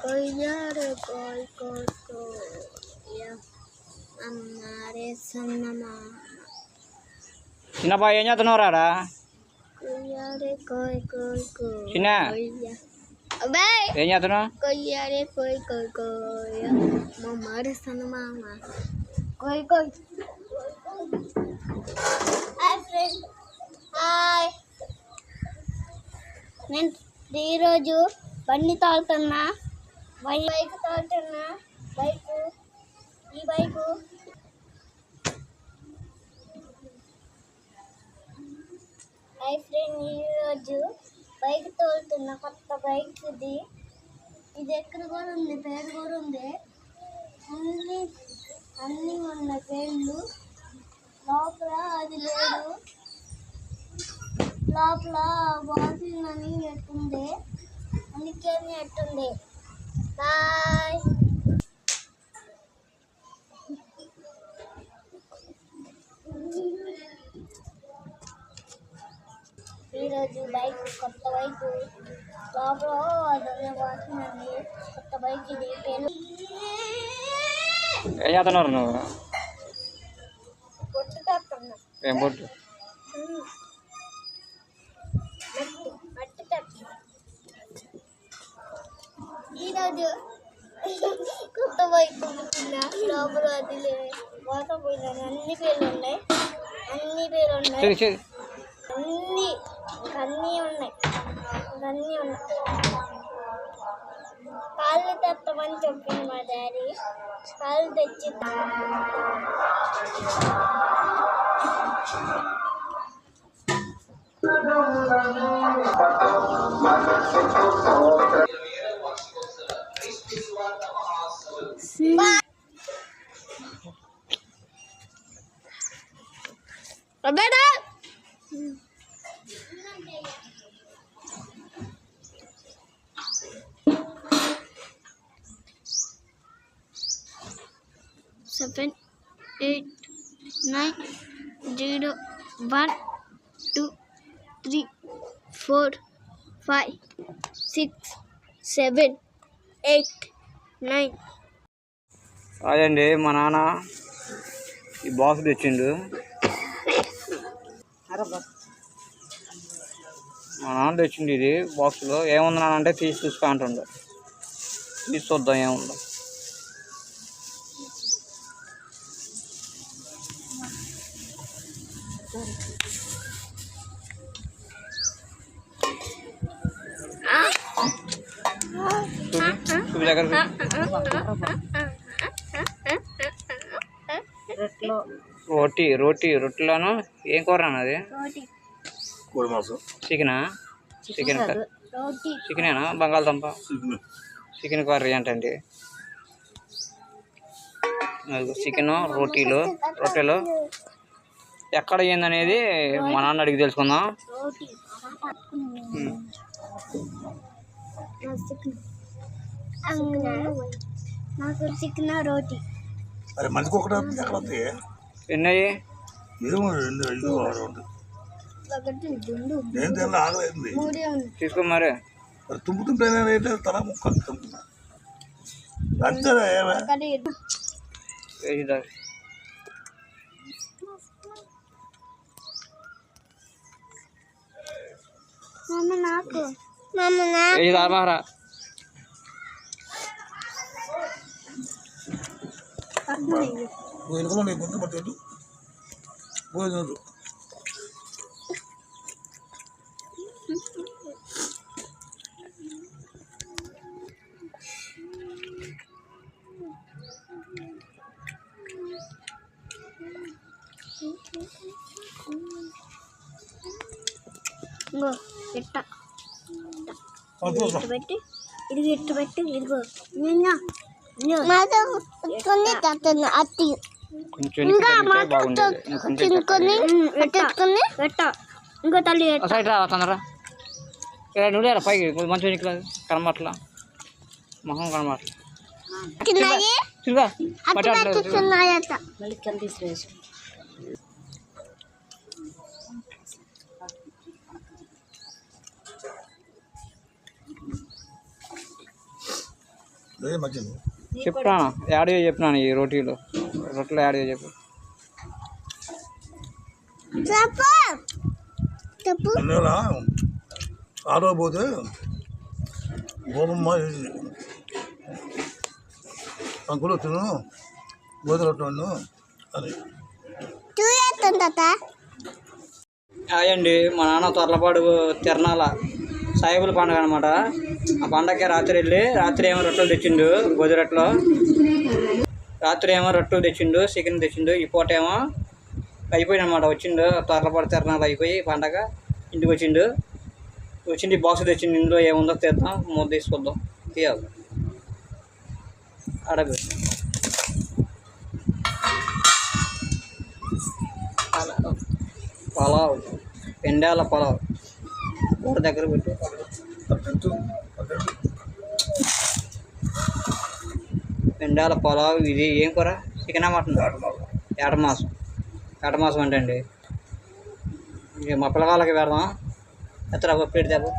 కొయ్యారు కోయ్ కోయ్ కోయ అమ్మారే సన్నమా చిన్నబాయ్ ఏం చేస్తున్నావు రారా కొయ్యారే కోయ్ కోయ్ కోయ చిన్న అబ్బాయ్ ఏం చేస్తున్నావు కొయ్యారే కోయ్ కోయ్ కోయ మమ్మారే సన్నమామ కోయ్ కోయ్ హాయ్ ఫ్రెండ్ హాయ్ నేను ఈరోజు బండి తాగుతున్నా బైక్ తాగుతున్నా బైక్ ఈ బైకు. హాయ్ ఫ్రెండ్ ఈరోజు బైక్ తోలుతున్నా కొత్త బైక్ ఇది ఇది ఎక్కడ కూడా ఉంది పేరు కూడా ఉంది. అన్ని అన్నీ ఉన్న పేర్లు. లోపల అది లేదు. లోపల బాటిల్ అని నెట్టుంది అందుకే నెట్టుంది బాయ్. ఈరోజు బైక్ కొత్త బైక్. బాటిల్ అని కొత్త బైక్ ఇది. పేరు ఏం చేస్తున్నారు నువ్వు? పొట్టు తప్పున్నా ఏం పొట్టు ఈరోజు కొత్త బైక్ కొనుక్కున్నా లోపల అది వాటర్ పోయినాను అన్ని పేర్లు ఉన్నాయి అన్ని పేర్లు ఉన్నాయి. అన్ని అన్నీ ఉన్నాయి అన్నీ ఉన్నాయి కాళ్ళు తెత్తమని చెప్పింది మా డాడీ కాళ్ళు తెచ్చి Roberta! Seven eight nine zero one two three four five six seven eight nine అదండి మా నాన్న ఈ బాక్స్ తెచ్చిండు. మా నాన్న తెచ్చిండు ఇది బాక్స్లో ఏముంది నాన్న అంటే తీసి చూసుకుంటుండే తీసుకొద్దాం ఏముందో. రోటీ రోటీ రొట్టెలోను ఏం కూర అన్నది చికెనా? చికెన్ చికెనేనా? బంగాళదుంప? చికెన్. కర్రీ ఏంటండి చికెన్ రోటీలు రొట్టెలు. ఎక్కడ ఏందనేది మా నాన్న అడిగి తెలుసుకుందాం. నాకు చికెన్ రోటీ. మరి మనిషికి ఒకటి వస్తుంది ఎక్కడ వస్తాయి ఎన్నయ్యి ఏమో రెండు ఐదు ఆరు ఉంది ఒకటి రెండు నేను తెల్ల ఆగలేదు మూడే ఉంది తీసుకో మరి మరి తుంపుతుంటే ఏంటంటే తల ముక్క తుంపుతున్నా అంతేనా ఏమే ఒకటి వేసి దా. మామ నాకు మామ నాకు వెనుకలో నీకు గుంత పట్టేది పోయినదు ఇంకో ఇట్టు పెట్టి. ఇది ఇట్టు పెట్టి ఇదిగో. నిన్న అత్తి కొంచెం వెనక్కి తగ్గితే బాగుండేది ఇంకొంచెం తినుకొని పెట్టేసుకొని పెట్ట ఇంకో తల్లి సైడ్ రా తొందర ఇక్కడ నువ్వు పైకి కొంచెం మంచి వెనక్కి కనబట్ల మొహం కనబట్ల మంచిది చెప్తాను? యాడియో చెప్పినాను ఈ రోటీలు. రొట్టెలు యాడియో చెప్పు. చెప్పు. చెప్పు. అందువల్ల ఆటో పోతే గోధుమ అంకులు తిను గోధుమ రొట్టె అని. చూసేస్తాను తాత అయ్యండి మా నాన్న తొర్లపాడు తిరణాల. సాయిబుల పండుగ అనమాట ఆ పండగకి రాత్రి వెళ్ళి రాత్రి ఏమో రొట్టెలు తెచ్చిండు గోధుమ రొట్టెలు. రాత్రి ఏమో రొట్టెలు తెచ్చిండు చికెన్ తెచ్చిండు ఈ పూట ఏమో అయిపోయింది అనమాట వచ్చిండు తొర్లపాడు తిరణాలు అయిపోయి పండగ ఇంటికి వచ్చిండు. వచ్చింది బాక్స్ తెచ్చిండు ఇందులో ఏముందో తీద్దాం మూత తీసుకుందాం తీయాలి. అడగ. పలావ్. పెండాల పలావ్. కూర దగ్గర పెట్టు. పిండాల అటు పెండాల ఇది ఏం కూర? Chicken mutton? ఏట మాసం. ఏట మాసం అంటే అండి? మా పిల్లగాళ్ళకి పెడదాం ఎత్తరా? ప్లేట్ తేపు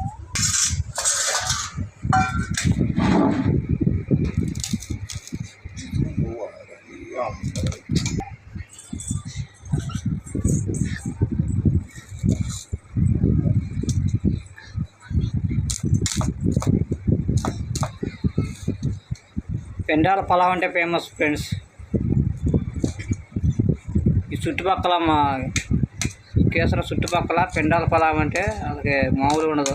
పెండాల పలావ్ అంటే ఫేమస్ ఫ్రెండ్స్ ఈ చుట్టుపక్కల మా కేసర చుట్టుపక్కల పెండాల పలావ్ అంటే వాళ్ళకి మామూలు ఉండదు.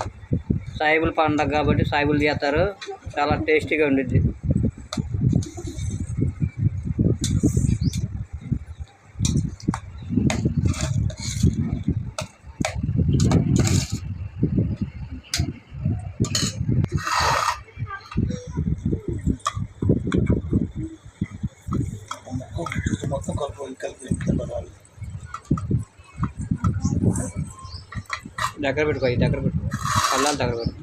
సాయిబుల్ పండగ కాబట్టి సాయిబులు చేస్తారు. చాలా టేస్టీగా ఉండిద్ది. కలుపు కలిపి తింటారు దగ్గర పెట్టుకో ఇది దగ్గర పెట్టుకో. అల్లాలి దగ్గర పెట్టుకో.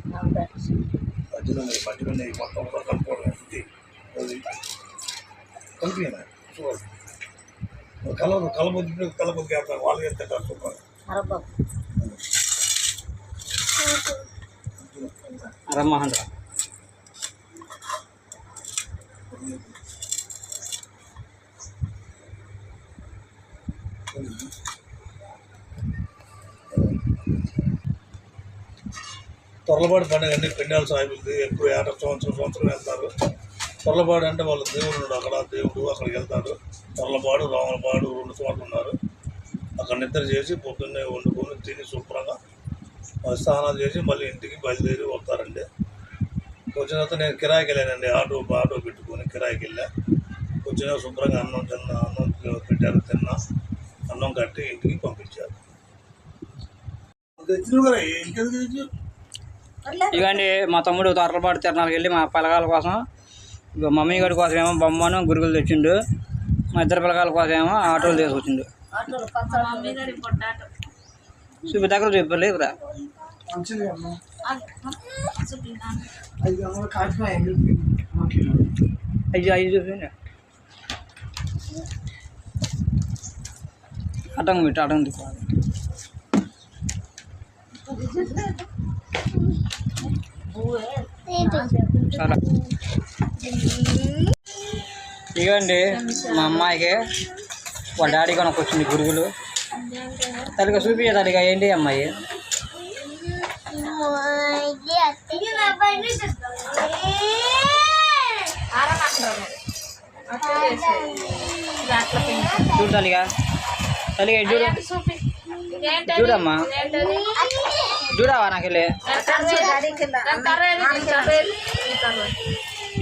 మధ్యలో మధ్యలో మొత్తం కలిపి కలవదు కలబొద్దు కలబొద్దు చేస్తారు వాళ్ళు తింటారు సూపర్ రమ్మహన్ రా తొరలపాడు పండుగ అండి పెండాల సాహిబులది ఎప్పుడు ఏట సంవత్సరం సంవత్సరం వెళ్తారు. తొరలపాడు అంటే వాళ్ళ దేవుడు అక్కడ దేవుడు అక్కడికి వెళ్తారు తొరలపాడు రాములపాడు రెండు చోట్ల ఉన్నారు. అక్కడ నిద్ర చేసి పొద్దున్నే వండుకొని తిని శుభ్రంగా స్నానాలు చేసి మళ్ళీ ఇంటికి బయలుదేరి వస్తారండి. వచ్చిన తర్వాత నేను కిరాయికి వెళ్ళానండి. ఆటో ఆటో పెట్టుకొని కిరాయికి వెళ్ళా. వచ్చిన శుభ్రంగా అన్నం తిన్నా అన్నం పెట్టారు తిన్నా. అన్నం కట్టి ఇంటికి పంపించారు. ఇంకెందుకు తెచ్చు ఇవ్వండి మా తమ్ముడు తొర్రపాటు తిరణాలకు వెళ్ళి మా పిల్లగాల కోసం ఇగో మమ్మీ గారి కోసం ఏమో బొమ్మను గురుగులు తెచ్చిండు. మా ఇద్దరు పిల్లగాల కోసం ఏమో ఆటోలు తీసుకొచ్చిండు. చూపి దగ్గర చూపి లేదురా అయ్యి అయ్యి చూపిండి అటంగా పెట్టి అటంగా తిప్పాలి చాలా. ఇవ్వండి మా అమ్మాయికి వాళ్ళ డాడీ కొనుక్కొచ్చింది గురుగులు. తల్లిగా చూపించే తల్లిగా ఏంటి అమ్మాయి? చూడు తల్లిగా. తల్లిగా చూడు. చూడమ్మా. చూడవా నాకు వెళ్ళి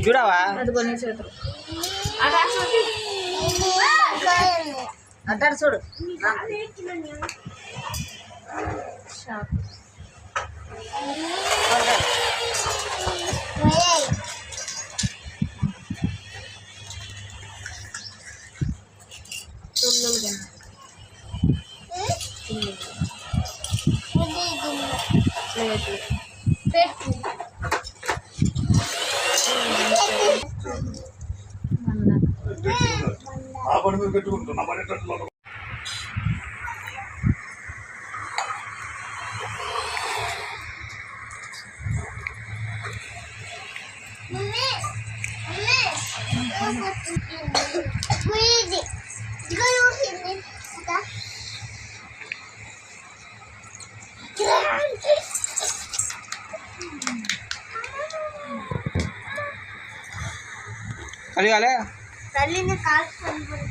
చూడవా అంటాడు చూడు ఆ పని మీద పెట్టుకుంటున్నా. खाली वाले कल ने काल फ़ोन कर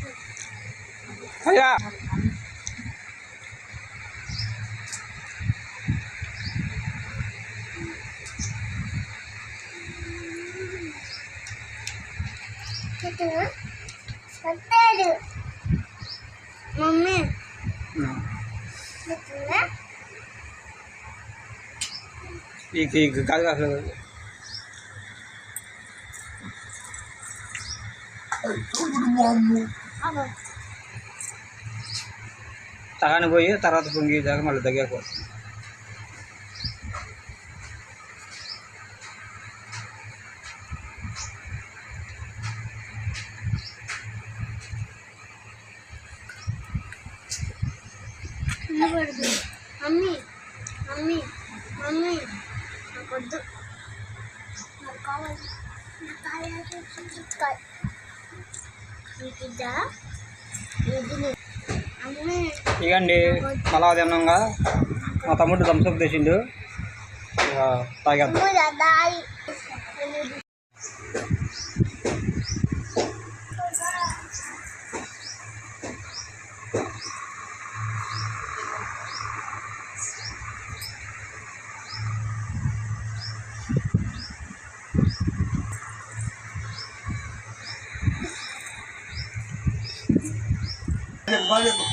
भैया मम्मी। हाँ। एक एक गाल गाल తగాని పోయి తర్వాత పొంగి దాకా మళ్ళీ దగ్గరకు వస్తుంది పడదు మమ్మీ మమ్మీ మమ్మీ నాకు వద్దు నాకు కావాలి నాకు కావాలి కావాలి నీకు ఇద్దా ఇది నీ- అమ్మీ ఇగండి మళ్ళా తిన్నాగా మా తమ్ముడు థమ్స్అప్ తెచ్చిండు. తాగేద్దాం. あり。